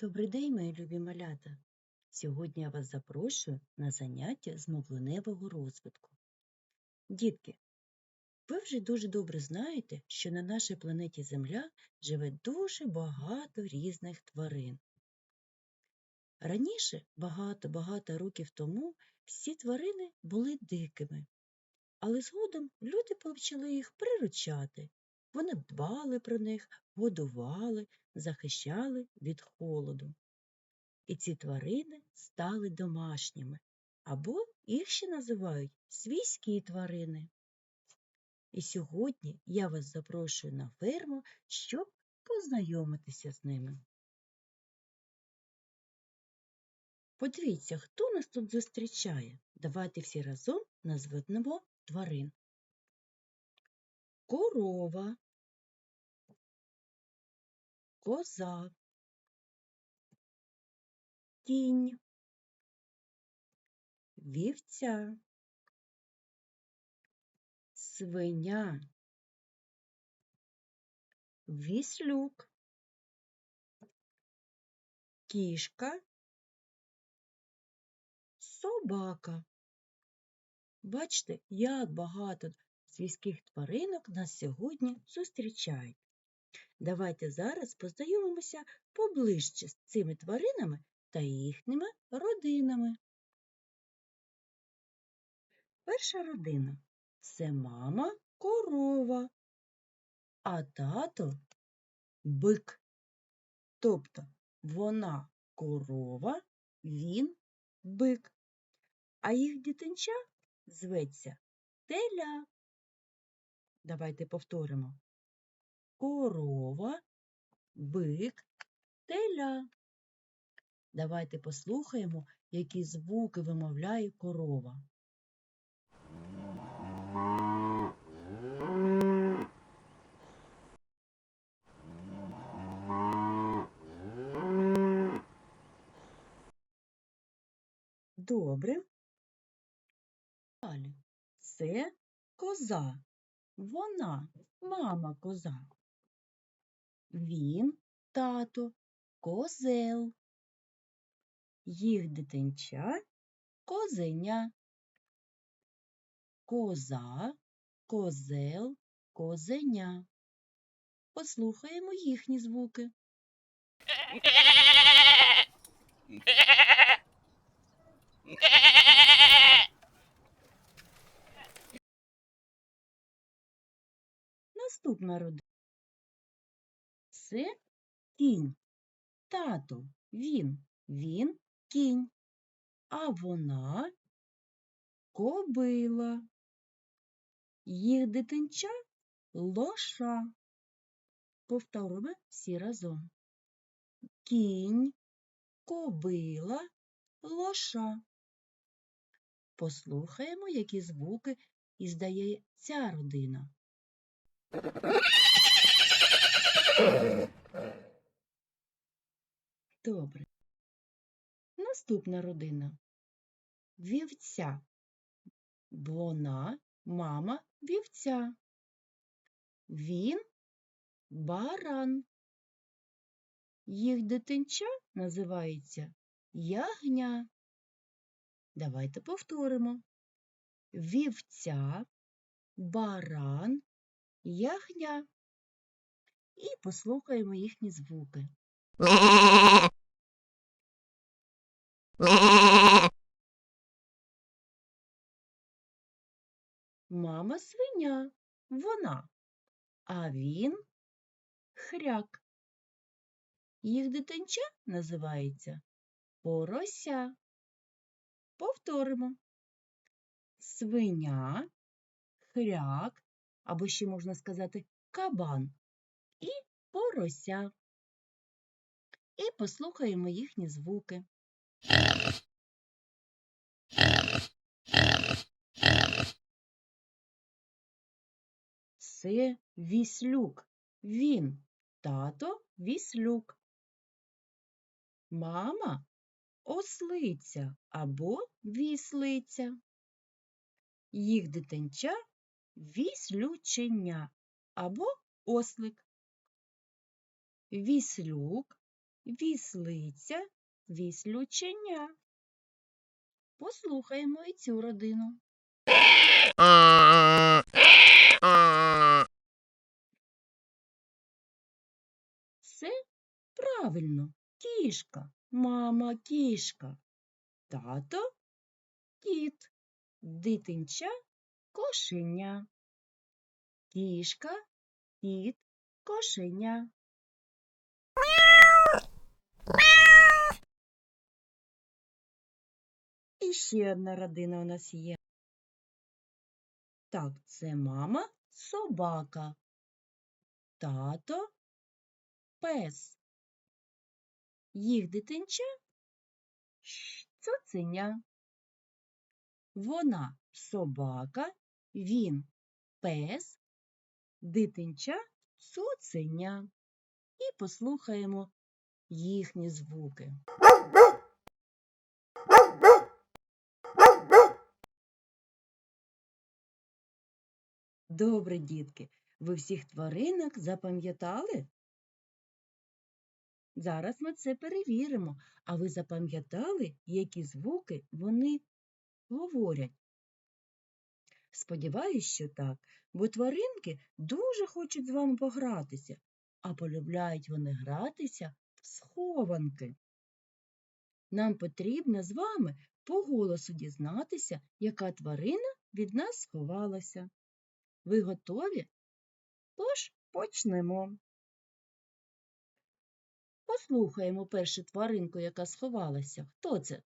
Добрий день, мої любі малята! Сьогодні я вас запрошую на заняття з мовленевого розвитку. Дітки, ви вже дуже добре знаєте, що на нашій планеті Земля живе дуже багато різних тварин. Раніше, багато-багато років тому, всі тварини були дикими, але згодом люди почали їх приручати. Вони дбали про них, годували, захищали від холоду. І ці тварини стали домашніми, або їх ще називають свійські тварини. І сьогодні я вас запрошую на ферму, щоб познайомитися з ними. Подивіться, хто нас тут зустрічає. Давайте всі разом назвемо тварин. Корова, коза, кінь, вівця, свиня, віслюк, кішка, собака. Бачите, як багато свійських тваринок нас сьогодні зустрічають. Давайте зараз познайомимося поближче з цими тваринами та їхніми родинами. Перша родина це мама корова, а тато бик. Тобто вона корова, він бик, а їх дитинча зветься теля. Давайте повторимо. Корова, бик, теля. Давайте послухаємо, які звуки вимовляє корова. Добре. Далі. Це коза. Вона мама коза. Він тато, козел. Їх дитинча козеня. Коза, козел, козеня. Послухаємо їхні звуки. Наступна родина. Це кінь. Тато, він, він кінь. А вона кобила. Їх дитинча лоша. Повторимо всі разом. Кінь, кобила, лоша. Послухаємо, які звуки іздає ця родина. Добре. Наступна родина. Вівця. Вона мама вівця. Він баран. Їх дитинча називається ягня. Давайте повторимо. Вівця, баран, ягня. І послухаємо їхні звуки. Мама свиня, вона, а він хряк. Їх дитинча називається порося. Повторимо. Свиня, хряк, або ще можна сказати кабан і порося. І послухаємо їхні звуки. Це віслюк. Він тато віслюк. Мама ослиця або віслиця. Їх дитинча віслюченя або ослик. Віслюк, віслиця, віслюченя. Послухаємо і цю родину. Це правильно, кішка, мама кішка, тато кіт, дитинча кошеня, кішка, кіт, кошеня. І ще одна родина у нас є. Так, це мама собака, тато пес. Їх дитинча цуценя. Вона собака, він пес, дитинча цуценя. І послухаємо їхні звуки. Добре, дітки, ви всіх тваринок запам'ятали? Зараз ми це перевіримо. А ви запам'ятали, які звуки вони говорять? Сподіваюсь, що так, бо тваринки дуже хочуть з вами погратися, а полюбляють вони гратися в схованки. Нам потрібно з вами по голосу дізнатися, яка тварина від нас сховалася. Ви готові? Тож почнемо. Послухаємо першу тваринку, яка сховалася. Хто це?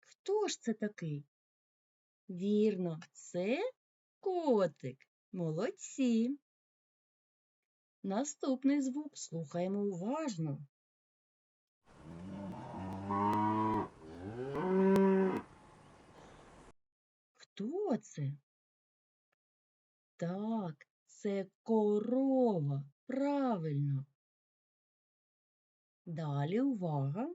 Хто ж це такий? Вірно, це котик. Молодці. Наступний звук слухаємо уважно. Хто це? Так, це корова. Правильно. Далі увага.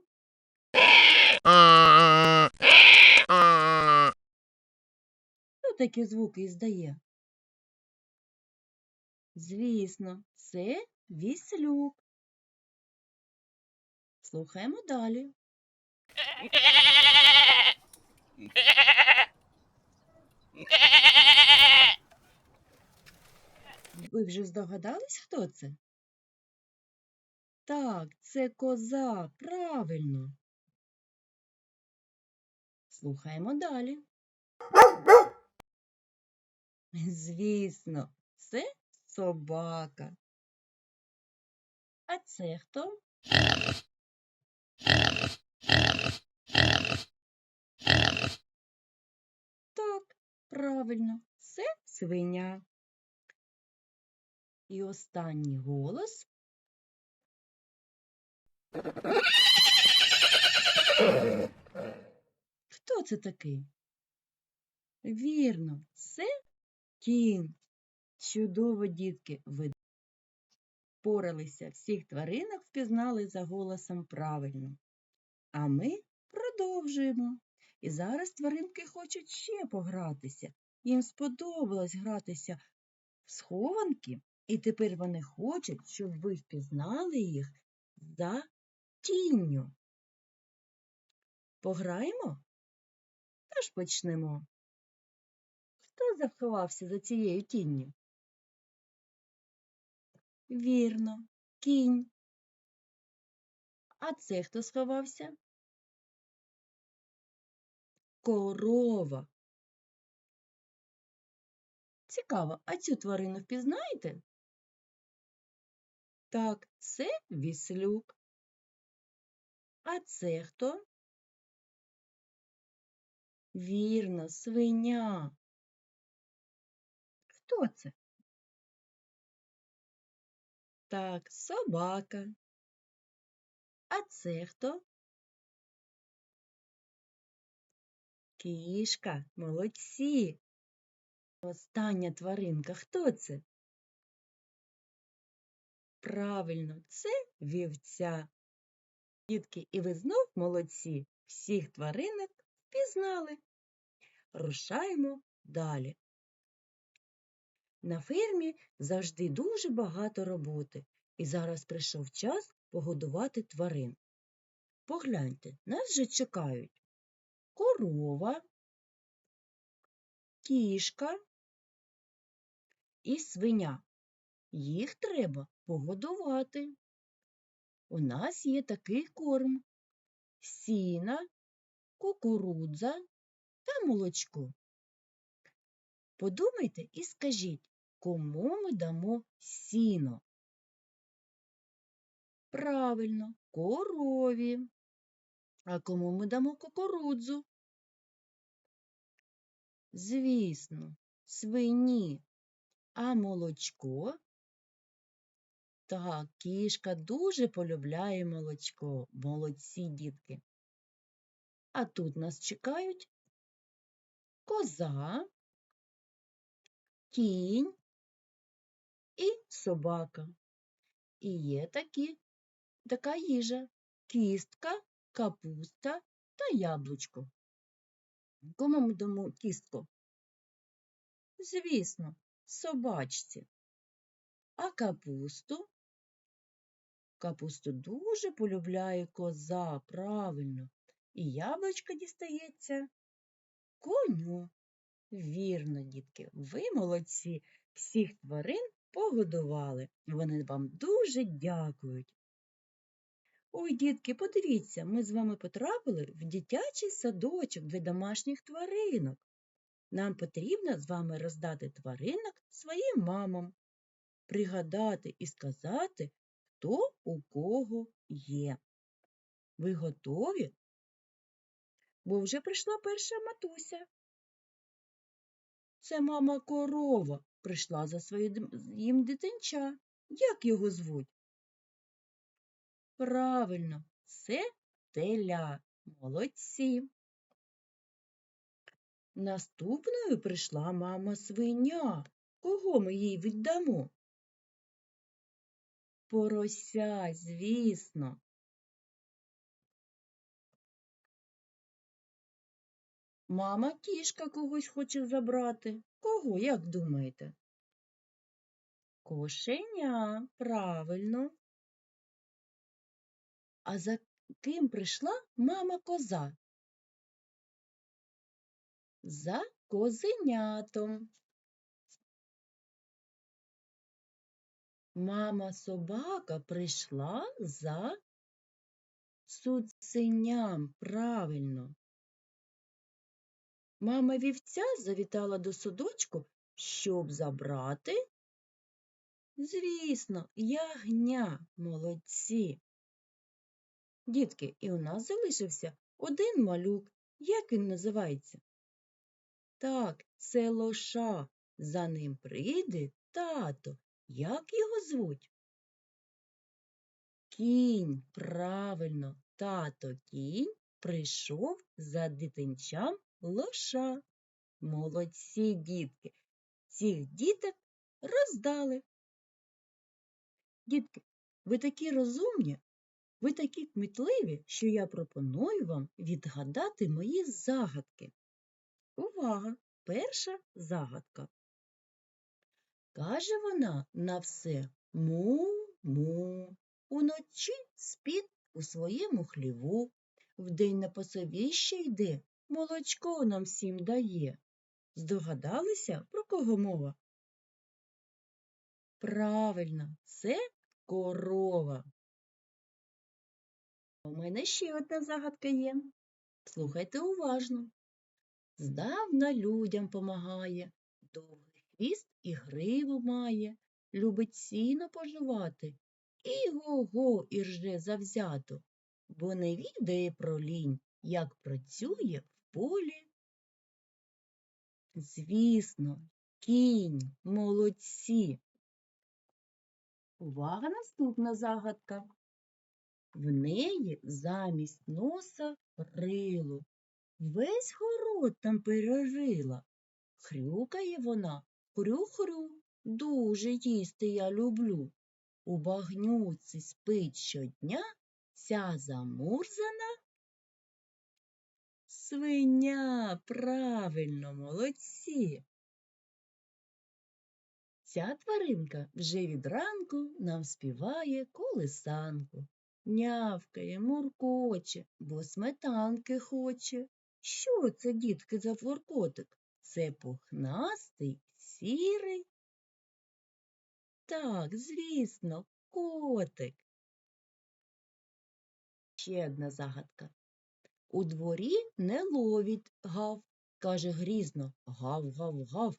Хто такі звуки іздає? Звісно, це віслюк. Слухаємо далі. Ви вже здогадались, хто це? Так, це коза, правильно. Слухаємо далі. Звісно, це собака. А це хто? Так, правильно, це свиня. І останній голос. Хто це такий? Вірно, це кінь. Чудово, дітки, ви впоралися, всіх тваринок впізнали за голосом правильно. А ми продовжуємо. І зараз тваринки хочуть ще погратися. Їм сподобалось гратися в схованки, і тепер вони хочуть, щоб ви впізнали їх за тінню. Пограємо? Тож почнемо. Хто заховався за цією тінню? Вірно, кінь. А це хто сховався? Корова. Цікаво, а цю тварину впізнаєте? Так, це віслюк. А це хто? Вірно, свиня. Хто це? Так, собака. А це хто? Кішка, молодці. Остання тваринка. Хто це? Правильно, це вівця. Дітки, і ви знов молодці. Всіх тваринок впізнали. Рушаємо далі. На фермі завжди дуже багато роботи, і зараз прийшов час погодувати тварин. Погляньте, нас вже чекають корова, кішка і свиня. Їх треба погодувати. У нас є такий корм сіна, кукурудза та молочко. Подумайте і скажіть, кому ми дамо сіно? Правильно, корові. А кому ми дамо кукурудзу? Звісно, свині. А молочко? Так, кішка дуже полюбляє молочко. Молодці дітки. А тут нас чекають коза, кінь і собака. І є такі, така їжа кістка, капуста та яблучко. Кому ми дамо кістку? Звісно, собачці. А капусту? Капусту дуже полюбляє коза, правильно. І яблучко дістається коню. Вірно, дітки, ви молодці, всіх тварин погодували. Вони вам дуже дякують. Ой, дітки, подивіться, ми з вами потрапили в дитячий садочок для домашніх тваринок. Нам потрібно з вами роздати тваринок своїм мамам, пригадати і сказати, хто у кого є. Ви готові? Бо вже прийшла перша матуся. Це мама корова прийшла за своїм дитинча. Як його звуть? Правильно, це теля. Молодці. Наступною прийшла мама свиня. Кого ми їй віддамо? Порося, звісно. Мама кішка когось хоче забрати. Кого, як думаєте? Кошеня, правильно. А за ким прийшла мама коза? За козенятом. Мама собака прийшла за цуценям, правильно. Мама вівця завітала до садочку, щоб забрати. Звісно, ягня, молодці. Дітки, і у нас залишився один малюк. Як він називається? Так, це лоша. За ним прийде тато. Як його звуть? Кінь, правильно, тато кінь прийшов за дитинчам лоша. Молодці дітки. Цих діток роздали. Дітки, ви такі розумні, ви такі кмітливі, що я пропоную вам відгадати мої загадки. Увага! Перша загадка. Каже вона на все му-му. Уночі спить у своєму хліву, вдень на посовіще йде, молочко нам всім дає. Здогадалися, про кого мова? Правильно, це корова. У мене ще одна загадка є. Слухайте уважно. Здавна людям помагає, довгий хвіст і гриву має, любить сіно поживати, і го-го ірже завзято, бо не відає про лінь, як працює в полі. Звісно, кінь, молодці. Увага наступна загадка. В неї замість носа рило. Весь город там перерила. Хрюкає вона, хрю-хрю, дуже їсти я люблю. У багнюці спить щодня ця замурзана. Свиня, правильно, молодці. Ця тваринка вже від ранку нам співає колисанку. Нявкає, муркоче, бо сметанки хоче. Що це, дітки, за фуркотик? Це пухнастий, сірий. Так, звісно, котик. Ще одна загадка. У дворі не ловіть гав, каже грізно гав, гав, гав.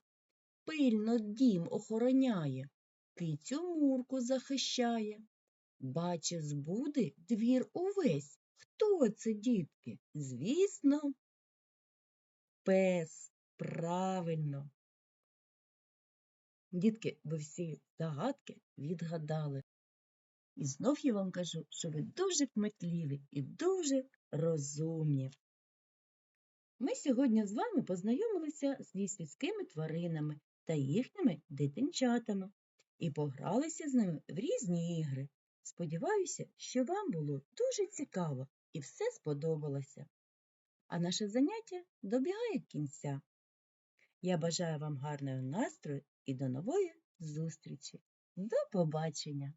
Пильно дім охороняє, кицю мурку захищає. Бачив збуди двір увесь. Хто це, дітки? Звісно, пес. Правильно. Дітки, ви всі загадки відгадали. І знов я вам кажу, що ви дуже кметливі і дуже розумні. Ми сьогодні з вами познайомилися зі світськими тваринами та їхніми дитинчатами і погралися з ними в різні ігри. Сподіваюся, що вам було дуже цікаво і все сподобалося. А наше заняття добігає кінця. Я бажаю вам гарного настрою і до нової зустрічі. До побачення!